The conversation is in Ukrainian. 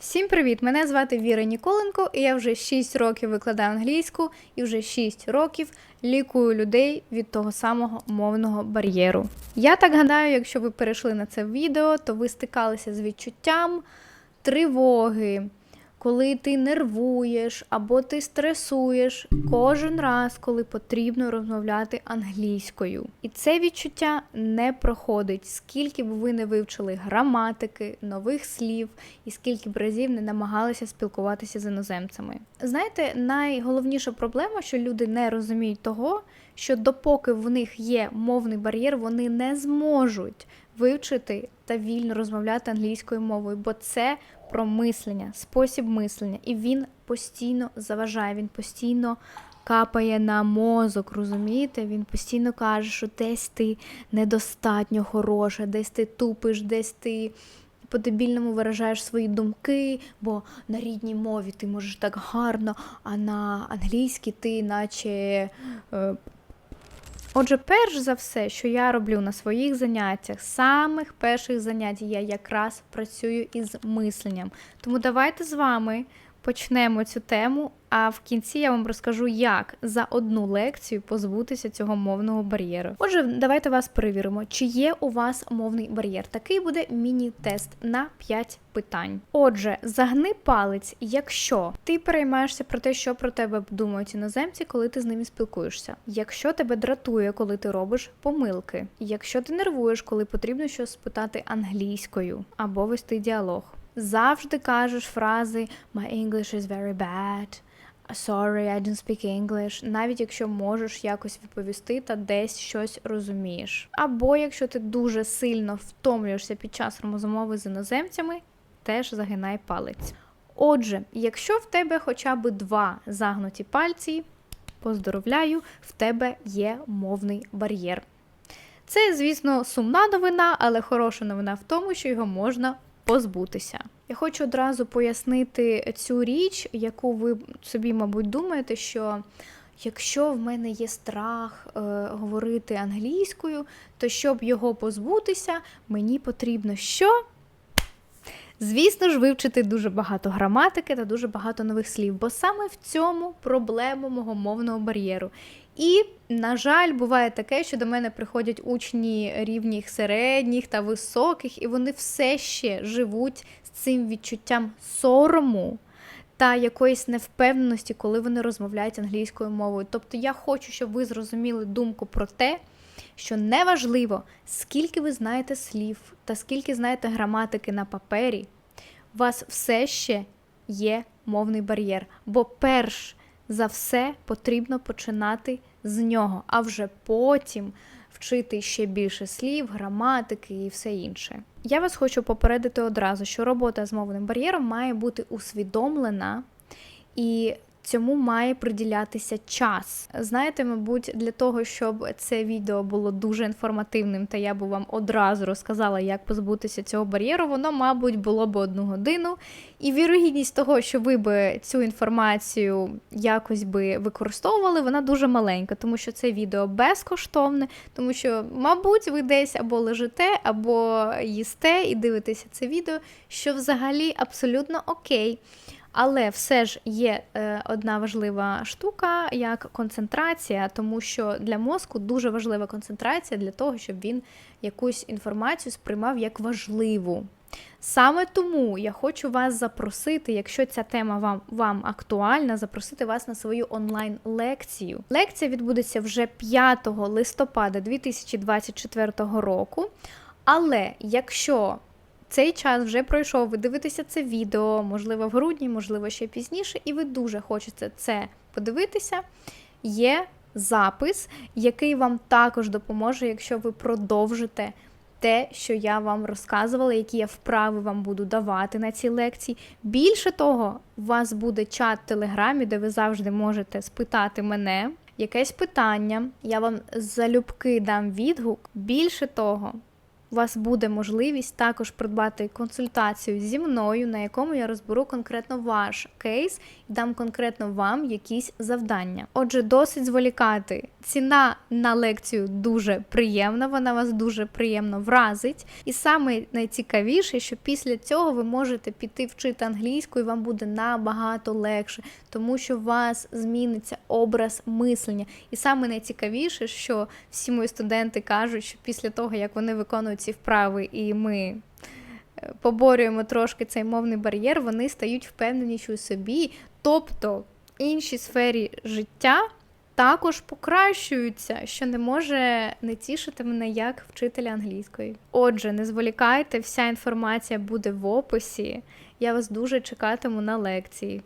Всім привіт! Мене звати Віра Ніколенко, і я вже 6 років викладаю англійську і вже 6 років лікую людей від того самого мовного бар'єру. Я так гадаю, якщо ви перейшли на це відео, то ви стикалися з відчуттям тривоги, коли ти нервуєш або ти стресуєш кожен раз, коли потрібно розмовляти англійською. І це відчуття не проходить, скільки б ви не вивчили граматики, нових слів і скільки б разів не намагалися спілкуватися з іноземцями. Знаєте, найголовніша проблема, що люди не розуміють того, що допоки в них є мовний бар'єр, вони не зможуть вивчити та вільно розмовляти англійською мовою, бо це про мислення, спосіб мислення, і він постійно заважає, він постійно капає на мозок, розумієте? Він постійно каже, що десь ти недостатньо хороша, десь ти тупиш, десь ти. По-дебільному виражаєш свої думки, бо на рідній мові ти можеш так гарно, а на англійській ти наче. Е... Отже, перш за все, що я роблю на своїх заняттях, самих перших занять, я якраз працюю із мисленням. Тому давайте з вами почнемо цю тему, а в кінці я вам розкажу, як за одну лекцію позбутися цього мовного бар'єру. Отже, давайте вас перевіримо, чи є у вас мовний бар'єр. Такий буде міні-тест на 5 питань. Отже, загни палець, якщо ти переймаєшся про те, що про тебе думають іноземці, коли ти з ними спілкуєшся. Якщо тебе дратує, коли ти робиш помилки, якщо ти нервуєш, коли потрібно щось спитати англійською або вести діалог. Завжди кажеш фрази My English is very bad. Sorry, I don't speak English, навіть якщо можеш якось відповісти та десь щось розумієш. Або якщо ти дуже сильно втомлюєшся під час розмови з іноземцями, теж загинай палець. Отже, якщо в тебе хоча б два загнуті пальці, поздоровляю, в тебе є мовний бар'єр. Це, звісно, сумна новина, але хороша новина в тому, що його можна позбутися. Я хочу одразу пояснити цю річ, яку ви собі, мабуть, думаєте, що якщо в мене є страх е, говорити англійською, то щоб його позбутися, мені потрібно що? Звісно ж, вивчити дуже багато граматики та дуже багато нових слів, бо саме в цьому проблема мого мовного бар'єру. І, на жаль, буває таке, що до мене приходять учні рівніх середніх та високих, і вони все ще живуть з цим відчуттям сорому та якоїсь невпевненості, коли вони розмовляють англійською мовою. Тобто я хочу, щоб ви зрозуміли думку про те, що неважливо, скільки ви знаєте слів та скільки знаєте граматики на папері, у вас все ще є мовний бар'єр. Бо перш за все потрібно починати з нього, а вже потім вчити ще більше слів, граматики і все інше. Я вас хочу попередити одразу, що робота з мовним бар'єром має бути усвідомлена і цьому має приділятися час. Знаєте, мабуть, для того, щоб це відео було дуже інформативним, та я би вам одразу розказала, як позбутися цього бар'єру, воно, мабуть, було б одну годину. І вірогідність того, що ви би цю інформацію якось би використовували, вона дуже маленька, тому що це відео безкоштовне, тому що, мабуть, ви десь або лежите, або їсте і дивитеся це відео, що взагалі абсолютно окей. Але все ж є е, одна важлива штука, як концентрація, тому що для мозку дуже важлива концентрація для того, щоб він якусь інформацію сприймав як важливу. Саме тому я хочу вас запросити, якщо ця тема вам вам актуальна, запросити вас на свою онлайн-лекцію. Лекція відбудеться вже 5 листопада 2024 року. Але якщо цей час вже пройшов, ви дивитеся це відео, можливо, в грудні, можливо, ще пізніше, і ви дуже хочете це подивитися. Є запис, який вам також допоможе, якщо ви продовжите те, що я вам розказувала, які я вправи вам буду давати на цій лекції. Більше того, у вас буде чат в Телеграмі, де ви завжди можете спитати мене якесь питання. Я вам залюбки дам відгук. Більше того, у вас буде можливість також придбати консультацію зі мною, на якому я розберу конкретно ваш кейс і дам конкретно вам якісь завдання. Отже, досить зволікати. Ціна на лекцію дуже приємна, вона вас дуже приємно вразить. І саме найцікавіше, що після цього ви можете піти вчити англійську, і вам буде набагато легше, тому що у вас зміниться образ мислення. І саме найцікавіше, що всі мої студенти кажуть, що після того, як вони виконують ці вправи, і ми е, поборюємо трошки цей мовний бар'єр, вони стають впевненіші у собі, тобто інші сфері життя. Також покращуються, що не може не тішити мене як вчителя англійської. Отже, не зволікайте, вся інформація буде в описі. Я вас дуже чекатиму на лекції.